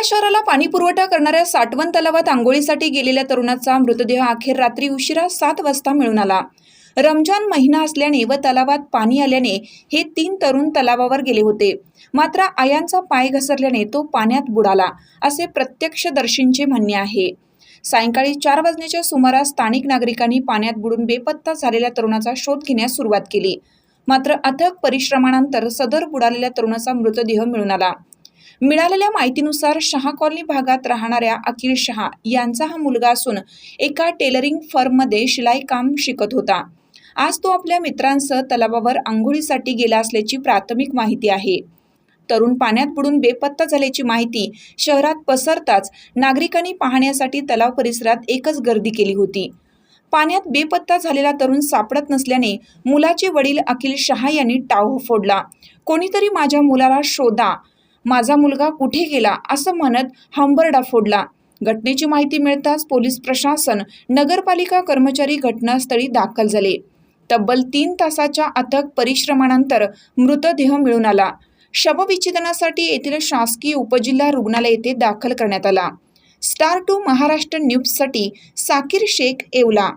येवला शहराला पाणी पुरवठा करणाऱ्या साठवण तलावात आंघोळीसाठी गेलेल्या तरुणाचा मृतदेह अखेर रात्री उशिरा सात वाजता मिळून आला. रमजान महिना असल्याने व तलावात पाणी आल्याने हे तीन तरुण तलावावर गेले होते. मात्र आयांचा पाय घसरल्याने तो पाण्यात बुडाला असे प्रत्यक्षदर्शींचे म्हणणे आहे. सायंकाळी चार वाजण्याच्या सुमारास स्थानिक नागरिकांनी पाण्यात बुडून बेपत्ता झालेल्या तरुणाचा शोध घेण्यास सुरुवात केली. मात्र अथक परिश्रमानंतर सदर बुडालेल्या तरुणाचा मृतदेह मिळून आला. मिळालेल्या माहितीनुसार शहा कॉलनी भागात राहणाऱ्या अखिल शहा यांचा हा मुलगा असून एका टेलरिंग फर्ममध्ये शिलाई काम शिकत होता. आज तो आपल्या मित्रांसह तलावावर आंघोळीसाठी गेला असल्याची प्राथमिक माहिती आहे. तरुण पाण्यात बुडून बेपत्ता झाल्याची माहिती शहरात पसरताच नागरिकांनी पाहण्यासाठी तलाव परिसरात एकच गर्दी केली होती. पाण्यात बेपत्ता झालेला तरुण सापडत नसल्याने मुलाचे वडील अखिल शहा यांनी टाव फोडला. कोणीतरी माझ्या मुलाला शोधा माझा मुलगा कुठे गेला असं म्हणत हंबरडा फोडला घटनेची माहिती मिळताच पोलीस प्रशासन नगरपालिका कर्मचारी घटनास्थळी दाखल झाले. तब्बल तीन तासाच्या अथक परिश्रमानंतर मृतदेह मिळून आला. शवविच्छेदनासाठी येथील शासकीय उपजिल्हा रुग्णालय येथे दाखल करण्यात आला. स्टार टू महाराष्ट्र न्यूजसाठी साकीर शेख येवला.